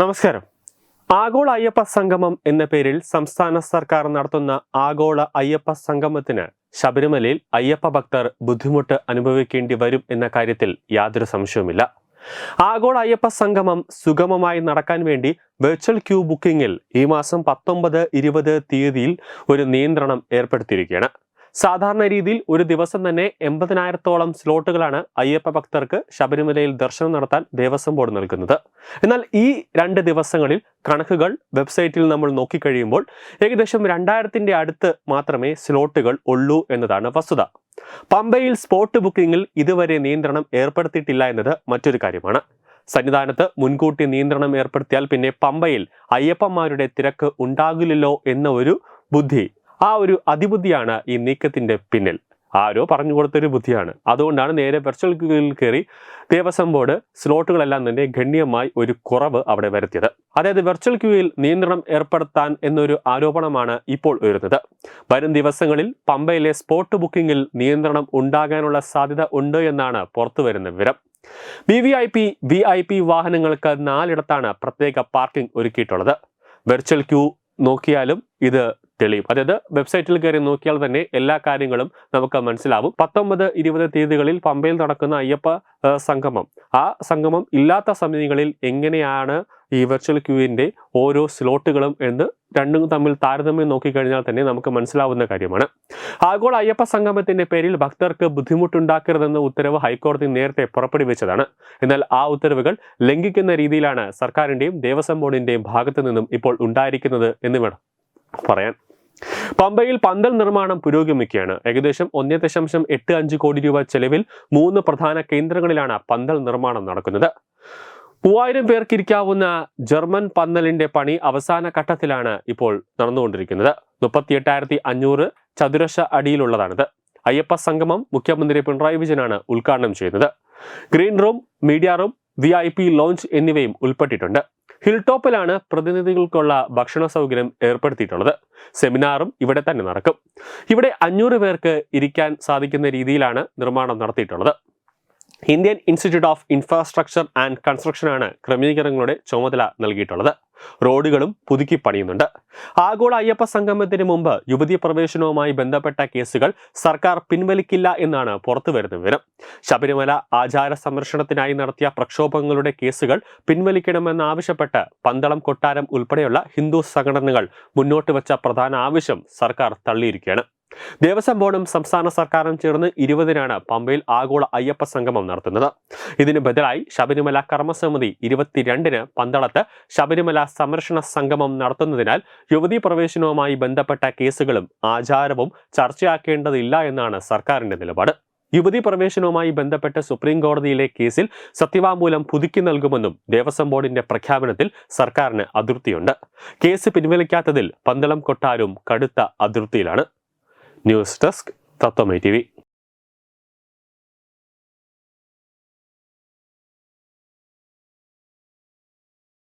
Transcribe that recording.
നമസ്കാരം. ആഗോള അയ്യപ്പ സംഗമം എന്ന പേരിൽ സംസ്ഥാന സർക്കാർ നടത്തുന്ന ആഗോള അയ്യപ്പ സംഗമത്തിന് ശബരിമലയിൽ അയ്യപ്പ ഭക്തർ ബുദ്ധിമുട്ട് അനുഭവിക്കേണ്ടി വരും എന്ന കാര്യത്തിൽ യാതൊരു സംശയവുമില്ല. ആഗോള അയ്യപ്പ സംഗമം സുഗമമായി നടക്കാൻ വേണ്ടി വെർച്വൽ ക്യൂ ബുക്കിംഗിൽ ഈ മാസം പത്തൊമ്പത് ഇരുപത് തീയതിയിൽ ഒരു നിയന്ത്രണം ഏർപ്പെടുത്തിയിരിക്കുകയാണ്. സാധാരണ രീതിയിൽ ഒരു ദിവസം തന്നെ എൺപതിനായിരത്തോളം സ്ലോട്ടുകളാണ് അയ്യപ്പ ഭക്തർക്ക് ശബരിമലയിൽ ദർശനം നടത്താൻ ദേവസ്വം ബോർഡ് നൽകുന്നത്. എന്നാൽ ഈ രണ്ട് ദിവസങ്ങളിൽ കണക്കുകൾ വെബ്സൈറ്റിൽ നമ്മൾ നോക്കിക്കഴിയുമ്പോൾ ഏകദേശം രണ്ടായിരത്തിന്റെ അടുത്ത് മാത്രമേ സ്ലോട്ടുകൾ ഉള്ളൂ എന്നതാണ് വസ്തുത. പമ്പയിൽ സ്പോട്ട് ബുക്കിംഗിൽ ഇതുവരെ നിയന്ത്രണം ഏർപ്പെടുത്തിയിട്ടില്ല എന്നത് മറ്റൊരു കാര്യമാണ്. സന്നിധാനത്ത് മുൻകൂട്ടി നിയന്ത്രണം ഏർപ്പെടുത്തിയാൽ പിന്നെ പമ്പയിൽ അയ്യപ്പന്മാരുടെ തിരക്ക് ഉണ്ടാകില്ലല്ലോ എന്ന ഒരു ബുദ്ധി ആ ഒരു അതിബുദ്ധിയാണ് ഈ നീക്കത്തിന്റെ പിന്നിൽ. ആരോ പറഞ്ഞു കൊടുത്തൊരു ബുദ്ധിയാണ്. അതുകൊണ്ടാണ് നേരെ വെർച്വൽ കയറി ദേവസ്വം ബോർഡ് സ്ലോട്ടുകളെല്ലാം തന്നെ ഗണ്യമായി ഒരു കുറവ് അവിടെ വരുത്തിയത്. അതായത് വെർച്വൽ ക്യൂയിൽ നിയന്ത്രണം ഏർപ്പെടുത്താൻ എന്നൊരു ആരോപണമാണ് ഇപ്പോൾ ഉയരുന്നത്. വരും ദിവസങ്ങളിൽ പമ്പയിലെ സ്പോട്ട് ബുക്കിംഗിൽ നിയന്ത്രണം ഉണ്ടാകാനുള്ള സാധ്യത ഉണ്ട് എന്നാണ് പുറത്തുവരുന്ന വിവരം. V V I P V I P വാഹനങ്ങൾക്ക് നാലിടത്താണ് പ്രത്യേക പാർക്കിംഗ് ഒരുക്കിയിട്ടുള്ളത്. വെർച്വൽ ക്യൂ നോക്കിയാലും ഇത് തെളിയും. അതായത് വെബ്സൈറ്റിൽ കയറി നോക്കിയാൽ തന്നെ എല്ലാ കാര്യങ്ങളും നമുക്ക് മനസ്സിലാവും. പത്തൊമ്പത് ഇരുപത് തീയതികളിൽ പമ്പയിൽ നടക്കുന്ന അയ്യപ്പ സംഗമം. ആ സംഗമം ഇല്ലാത്ത സമയങ്ങളിൽ എങ്ങനെയാണ് ഈ വെർച്വൽ ക്യൂവിന്റെ ഓരോ സ്ലോട്ടുകളും എന്ന് രണ്ടും തമ്മിൽ താരതമ്യം നോക്കിക്കഴിഞ്ഞാൽ തന്നെ നമുക്ക് മനസ്സിലാവുന്ന കാര്യമാണ്. ആഗോള അയ്യപ്പ സംഗമത്തിന്റെ പേരിൽ ഭക്തർക്ക് ബുദ്ധിമുട്ടുണ്ടാക്കരുതെന്ന ഉത്തരവ് ഹൈക്കോടതി നേരത്തെ പുറപ്പെടുവിച്ചതാണ്. എന്നാൽ ആ ഉത്തരവുകൾ ലംഘിക്കുന്ന രീതിയിലാണ് സർക്കാരിന്റെയും ദേവസ്വം ബോർഡിന്റെയും ഭാഗത്തു നിന്നും ഇപ്പോൾ ഉണ്ടായിരിക്കുന്നത് എന്ന് വേണം പറയാൻ. പമ്പയിൽ പന്തൽ നിർമ്മാണം പുരോഗമിക്കുകയാണ്. ഏകദേശം ഒന്നേ ദശാംശം എട്ട് അഞ്ച് കോടി രൂപ ചെലവിൽ മൂന്ന് പ്രധാന കേന്ദ്രങ്ങളിലാണ് പന്തൽ നിർമ്മാണം നടക്കുന്നത്. മൂവായിരം പേർക്കിരിക്കാവുന്ന ജർമ്മൻ പന്തലിന്റെ പണി അവസാന ഘട്ടത്തിലാണ് ഇപ്പോൾ നടന്നുകൊണ്ടിരിക്കുന്നത്. മുപ്പത്തി എട്ടായിരത്തി അഞ്ഞൂറ് ചതുരശ അടിയിലുള്ളതാണിത്. അയ്യപ്പ സംഗമം മുഖ്യമന്ത്രി പിണറായി വിജയനാണ് ഉദ്ഘാടനം ചെയ്യുന്നത്. Green room media room V I P lounge എന്നിവയും ഉൾപ്പെട്ടിട്ടുണ്ട്. ഹിൽ ടോപ്പിലാണ് പ്രതിനിധികൾക്കുള്ള ഭക്ഷണ സൗകര്യം ഏർപ്പെടുത്തിയിട്ടുള്ളത്. സെമിനാറും ഇവിടെ തന്നെ നടക്കും. ഇവിടെ അഞ്ഞൂറ് പേർക്ക് ഇരിക്കാൻ സാധിക്കുന്ന രീതിയിലാണ് നിർമ്മാണം നടത്തിയിട്ടുള്ളത്. Indian Institute of Infrastructure and കൺസ്ട്രക്ഷനാണ് ക്രമീകരണങ്ങളുടെ ചുമതല നൽകിയിട്ടുള്ളത്. റോഡുകളും പുതുക്കി പണിയുന്നുണ്ട്. ആഗോള അയ്യപ്പ സംഗമത്തിന് മുമ്പ് യുവതി പ്രവേശനവുമായി ബന്ധപ്പെട്ട കേസുകൾ സർക്കാർ പിൻവലിക്കില്ല എന്നാണ് പുറത്തുവരുന്ന വിവരം. ശബരിമല ആചാര സംരക്ഷണത്തിനായി നടത്തിയ പ്രക്ഷോഭങ്ങളുടെ കേസുകൾ പിൻവലിക്കണമെന്നാവശ്യപ്പെട്ട് പന്തളം കൊട്ടാരം ഉൾപ്പെടെയുള്ള ഹിന്ദു സംഘടനകൾ മുന്നോട്ട് വെച്ച പ്രധാന ആവശ്യം സർക്കാർ തള്ളിയിരിക്കുകയാണ്. ദേവസ്വം ബോർഡും സംസ്ഥാന സർക്കാരും ചേർന്ന് ഇരുപതിനാണ് പമ്പയിൽ ആഗോള അയ്യപ്പ സംഗമം നടത്തുന്നത്. ഇതിന് ബദലായി ശബരിമല കർമ്മസമിതി ഇരുപത്തിരണ്ടിന് പന്തളത്ത് ശബരിമല സംരക്ഷണ സംഗമം നടത്തുന്നതിനാൽ യുവതീ പ്രവേശനവുമായി ബന്ധപ്പെട്ട കേസുകളും ആചാരവും ചർച്ചയാക്കേണ്ടതില്ല എന്നാണ് സർക്കാരിന്റെ നിലപാട്. യുവതി പ്രവേശനവുമായി ബന്ധപ്പെട്ട് സുപ്രീം കോടതിയിലെ കേസിൽ സത്യവാങ്മൂലം പുതുക്കി നൽകുമെന്നും ദേവസ്വം ബോർഡിന്റെ പ്രഖ്യാപനത്തിൽ സർക്കാരിന് അതൃപ്തിയുണ്ട്. കേസ് പിൻവലിക്കാത്തതിൽ പന്തളം കൊട്ടാരും കടുത്ത അതൃപ്തിയിലാണ്. ന്യൂസ് ഡെസ്ക് തത്വമൈ ടി